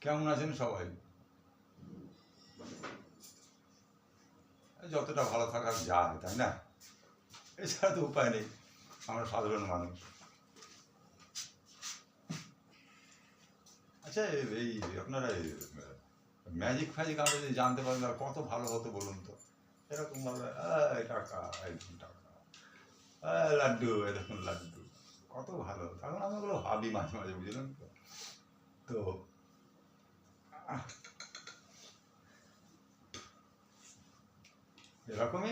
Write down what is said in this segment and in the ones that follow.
কেমন আছেন সবাই? যতটা ভালো থাকার যায়, তাই না? এছাড়া তো উপায় নেই, আমরা সাধারণ মানুষ। আচ্ছা এই- আপনারা ম্যাজিক ফ্যাজিক আমরা যদি জানতে আর কত ভালো হতো বলুন তো? এরকম ভাবে টাকা, এই টাকা লাড্ডু এরকম লাড্ডু, কত ভালো। তখন আমি ওগুলো ভাবি মাঝে মাঝে, বুঝলেন তো? তো এরকমই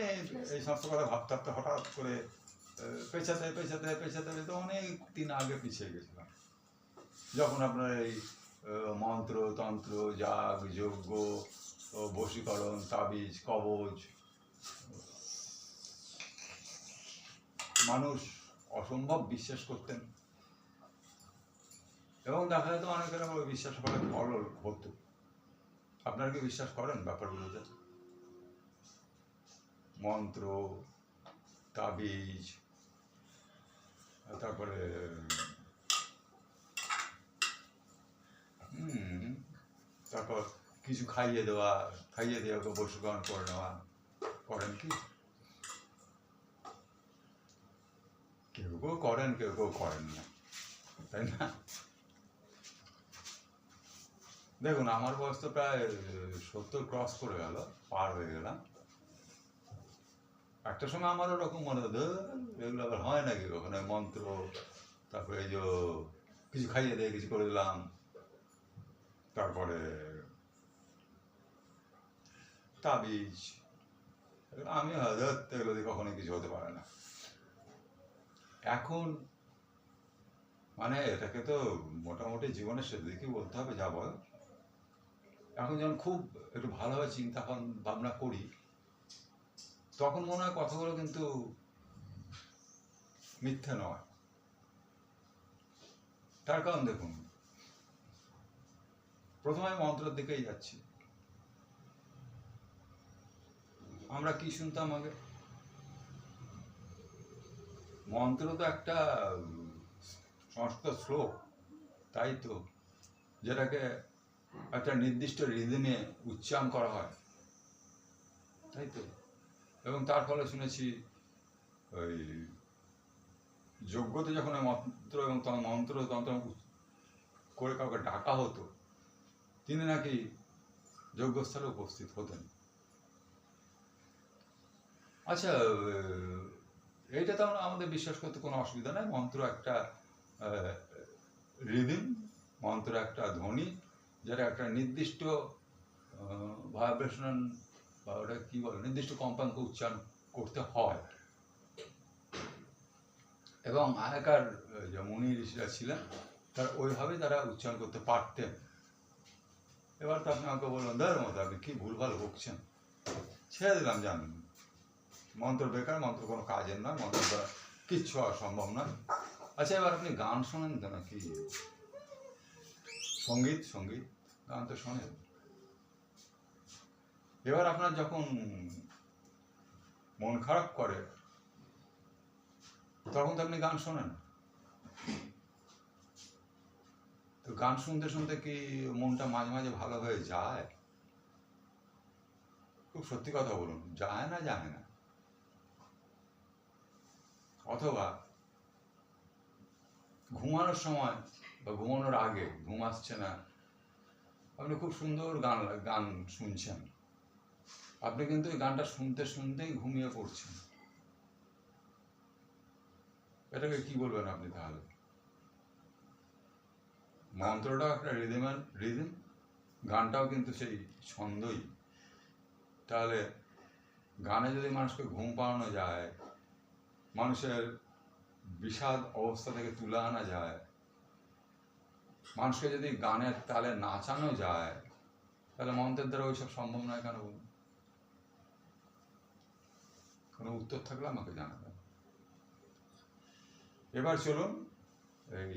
এই সমস্ত কথা ভাবতে ভাবতে হঠাৎ করে পেছাতে পেছাতে পেছাতে পেছাতে অনেক দিন আগে পিছিয়ে গেছিলাম। যখন আপনার এই মন্ত্র, তন্ত্র, যাগ, যজ্ঞ বশীকরণ, তাবিজ কবজ মানুষ অসম্ভব বিশ্বাস করতেন। এবং দেখা যেত অনেকের বিশ্বাস করে ফল হতো। আপনারা কি বিশ্বাস করেন ব্যাপারগুলোতে? মন্ত্র, তাবিজ তারপরে তারপর কিছু খাইয়ে দেওয়া খাইয়ে দেওয়া বশীকরণ করে নেওয়া, করেন কি? কেউ কেউ করেন, কেউ কেউ করেন না, তাই না? দেখুন, আমার বয়স তো প্রায় সত্তর ক্রস করে গেল, পার হয়ে গেলাম। একটা সময় আমার ওরকম মনে হতো এগুলো আবার হয় নাকি ওখানে মন্ত্র, তারপরে এই যে কিছু খাইয়ে দিয়ে কিছু করে দিলাম। তারপরে তাবিজ, আমি হয়তো এগুলো দিয়ে কখনো কিছু হতে পারে না। এখন মানে এটাকে তো মোটামুটি জীবনের সেদিকে বলতে হবে, যা বল। এখন যখন খুব একটু ভালোভাবে চিন্তা ভাব- ভাবনা করি, তখন মনে হয় কথাগুলো কিন্তু মিথ্যে নয়। তার কারণ দেখুন, প্রথমে মন্ত্রের দিকেই যাচ্ছি। আমরা কি শুনতাম আগে? মন্ত্র তো একটা সংস্কৃত শ্লোক, তাই তো, যেটাকে একটা নির্দিষ্ট রিদমে উচ্চারণ করা হয়। তাই তো? এবং তার ফলে শুনেছি, ওই যজ্ঞতে যখন মন্ত্র এবং মন্ত্র তন্ত্র করে কাউকে ডাকা হতো, তিনি নাকি যজ্ঞস্থলে উপস্থিত হতেন। আচ্ছা এইটা তো আমাদের বিশ্বাস করতে কোনো অসুবিধা নাই। মন্ত্র একটা রিদিম, মন্ত্র একটা ধ্বনি যেটা একটা নির্দিষ্ট ভাইব্রেশন বা ওটা কি বলে, নির্দিষ্ট কম্পাঙ্ক উচ্চারণ করতে হয়। এবং আগেকার, যে মুনি ঋষিরা ছিলেন, তারা ওইভাবে তারা উচ্চারণ করতে পারতেন। এবার তো আপনি আমাকে বললেন, ধর মতো, আপনি কি ভুলভাল বকছেন? ছেড়ে দিলাম, জানেন। মন্ত্র বেকার, মন্ত্র কোনো কাজের নয়, মন্ত্র কিচ্ছু হওয়া সম্ভব নয়। আচ্ছা এবার আপনি গান শোনেন তো নাকি? সংগীত সংগীত, গান তো শোনেন। এবার আপনার যখন মন খারাপ করে, তখন তো আপনি গান শোনেন। তো গান শুনতে শুনতে কি মনটা মাঝে মাঝে ভালো হয়ে যায়? খুব সত্যি কথা বলুন, যায় না যায় না। অথবা ঘুমানোর সময় বা ঘুমানোর আগে, ঘুম আসছে না। আপনি খুব সুন্দর গান গান শুনছেন। আপনি কিন্তু এই গানটা শুনতে শুনতেই ঘুমিয়ে পড়ছেন। এটাকে কি বলবেন আপনি তাহলে? মন্ত্রটাও একটা রিদিমের রিদিম গানটাও কিন্তু সেই ছন্দই। তাহলে গানে যদি মানুষকে ঘুম পাড়ানো যায়, মানুষের বিষাদ অবস্থা থেকে তুলে আনা যায় মানুষকে যদি গানের তালে নাচানো যায়, তাহলে মন্ত্রের দ্বারা ওইসব সম্ভব নয় কেন কোনো উত্তর থাকলে আমাকে জানাবেন। এবার চলুন এই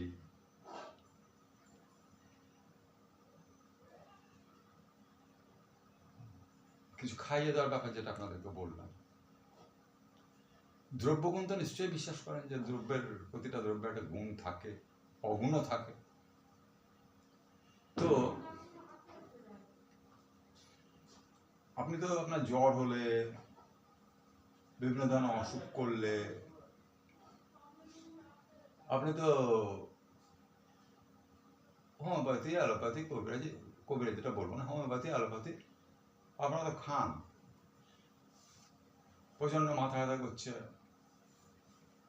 কিছু খাইয়ে দেওয়ার ব্যাপার যেটা আপনাদেরকে বললাম। দ্রব্যগুণ তো নিশ্চয়ই বিশ্বাস করেন যে দ্রব্যের প্রতিটা দ্রব্যের একটা গুণ থাকে, অগুণও থাকে। তো আপনি তো আপনার জ্বর হলে, বিভিন্ন ধরনের অসুখ করলে, আপনি তো হোমিওপ্যাথি, অ্যালোপ্যাথি, কবিরাজি কবিরাজিটা বলব না, হোমিওপ্যাথি, অ্যালোপ্যাথি, আপনারা তো খান। প্রচণ্ড মাথা ব্যথা করছে,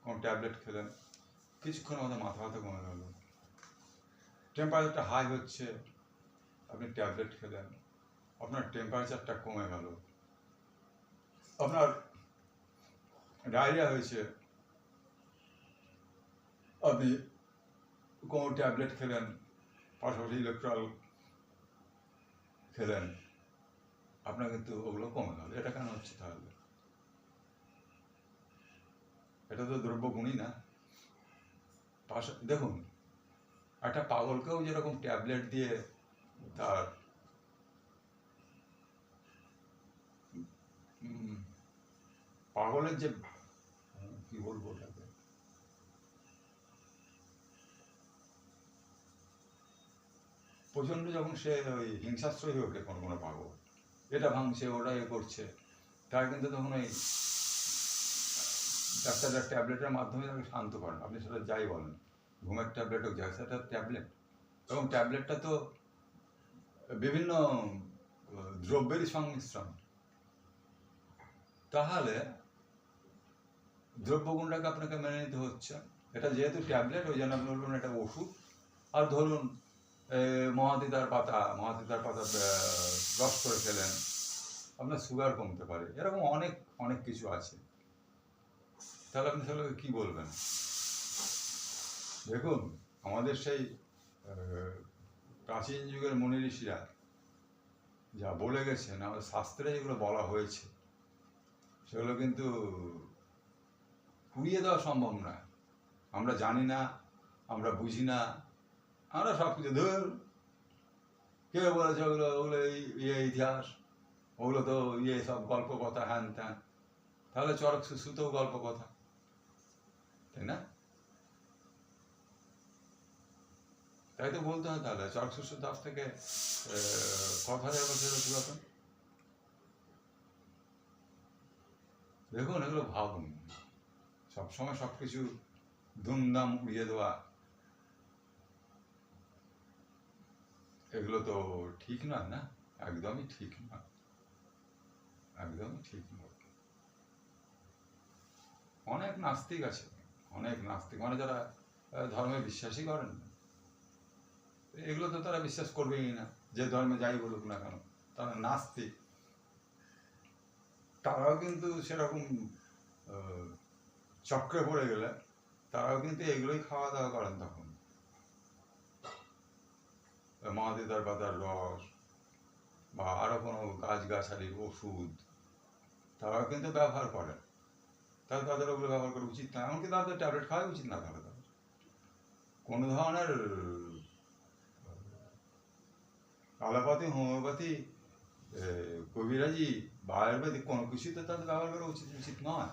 কোনো ট্যাবলেট খেলেন কিছুক্ষণ আমাদের মাথা ব্যথা কমে গেল। টেম্পারেচারটা হাই হচ্ছে, আপনি ট্যাবলেট খেলেন, আপনার টেম্পারেচারটা কমে গেল। আপনার ডায়রিয়া হয়েছে, আপনি কোনো ট্যাবলেট খেলেন, পাশাপাশি ইলেকট্রাল খেলেন, আপনার কিন্তু ওগুলো কমে গেল। এটা কেন হচ্ছে তাহলে? এটা তো দ্রব্যগুণই না। পাশা দেখুন একটা পাগলকেও যেরকম ট্যাবলেট দিয়ে তার পাগলের যে কি বলব ওটাকে? যখন সে ওই হিংসাশ্রয়ী হয়ে ওঠে কোনো কোনো পাগল, এটা ভাঙছে ওটা এ করছে, তার কিন্তু তখন ওই ডাক্তাররা ট্যাবলেটের মাধ্যমে তাকে শান্ত করেন, আপনি সেটা যাই বলেন। ঘুমের ট্যাবলেট হোক যাই সেটা ট্যাবলেট এবং ট্যাবলেটটা তো বিভিন্ন দ্রব্যেরই সংমিশ্রণ। তাহলে দ্রব্যগুণটাকে আপনাকে মেনে নিতে হচ্ছে। এটা যেহেতু ট্যাবলেট ওই জন্য আপনি বলবেন এটা ওষুধ। আর ধরুন এ, মহাদিতার পাতা মহাদিতার পাতা রস করে খেলেন। আপনার সুগার কমতে পারে। এরকম অনেক অনেক কিছু আছে। তাহলে আপনি সেগুলোকে কী বলবেন? দেখুন, আমাদের সেই প্রাচীন যুগের মুনি ঋষিরা যা বলে গেছেন, আমাদের শাস্ত্রে যেগুলো বলা হয়েছে। সেগুলো কিন্তু কুড়িয়ে দেওয়া সম্ভব নয়। আমরা জানি না, আমরা বুঝি না, আমরা সব কিছু ধর। কে বলেছে ওগুলো ওগুলো ইয়ে ইতিহাস, ওগুলো তো ইয়ে সব গল্প কথা হ্যান ত্যান। তাহলে চরক সুতো গল্প কথা তাই না? তাই তো বলতে হয় তাহলে সুস্থ দাস থেকে কত হাজার পুরাতন? দেখুন, এগুলো ভাবুন। সবসময় সব কিছু ধুমধাম উড়িয়ে দেওয়া। এগুলো তো ঠিক নয় না? একদমই ঠিক নয়। একদমই ঠিক নয়। অনেক নাস্তিক আছে, অনেক নাস্তিক। মানে যারা ধর্মে বিশ্বাসই করেন না। এগুলো তো তারা বিশ্বাস করবেই না, যে ধর্মে যাই বলুক না কেন, তারা নাস্তিক। তারাও কিন্তু সেরকম চক্রে পড়ে গেলে, তারাও কিন্তু এগুলোই খাওয়া দাওয়া করেন তখন। মহাদিতার পাতার রস, বা আরও কোনো গাছগাছালির ওষুধ, তারাও কিন্তু ব্যবহার করে তাহলে তাদের ওগুলো ব্যবহার করা উচিত না, এমনকি তাদের ট্যাবলেট খাওয়াই উচিত না তাহলে তাদের। কোনো ধরনের আলোপাতি হোমিওপ্যাথি কবিরাজি বা আয়ুর্বেদিক কোনো কিছুই তো তাদের ব্যবহার করা উচিত উচিত নয়।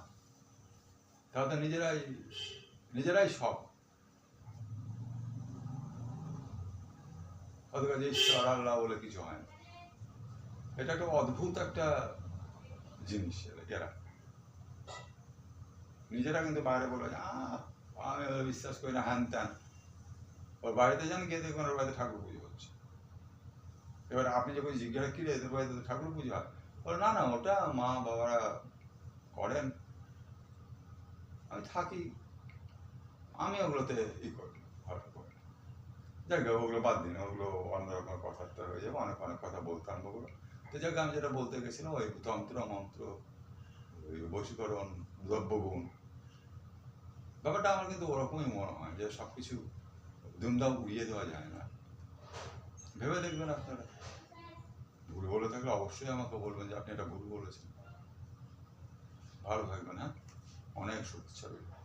তারা তো নিজেরাই নিজেরাই সব। তাদের কাছে ঈশ্বর আল্লাহ বলে কিছু হয় না। এটা একটা অদ্ভুত একটা জিনিস এরা- নিজেরা কিন্তু বাইরে বলে যে, "আহ, আমি বিশ্বাস করি না হ্যান ত্যান। ওর বাড়িতে যান গিয়ে দেখবেন ওর বাড়িতে ঠাকুর পুজো। এবার আপনি যখন জিজ্ঞাসা কি রে তো ঠাকুর পুজো। হয় বলে না না ওটা মা বাবারা করেন। আমি থাকি। আমি ওগুলোতে ই করি যাক গে, ওগুলো বাদ দিন ওগুলো অন্যরকম কথাবার্তা হয়ে যাবে অনেক অনেক কথা বলতাম ওগুলো তো যাক আমি যেটা বলতে গেছিলাম ওই তন্ত্র মন্ত্র ওই বশীকরণ দ্রব্যগুণ ব্যাপারটা আমার কিন্তু ওরকমই মনে হয় যে সব কিছু দুমদাম উড়িয়ে দেওয়া যায় না। ভেবে দেখবেন আপনারা। ভুল বলে থাকলে অবশ্যই আমাকে বলবেন যে আপনি এটা ভুল বলেছেন। ভালো থাকবেন হ্যাঁ? অনেক শুভেচ্ছা রইল।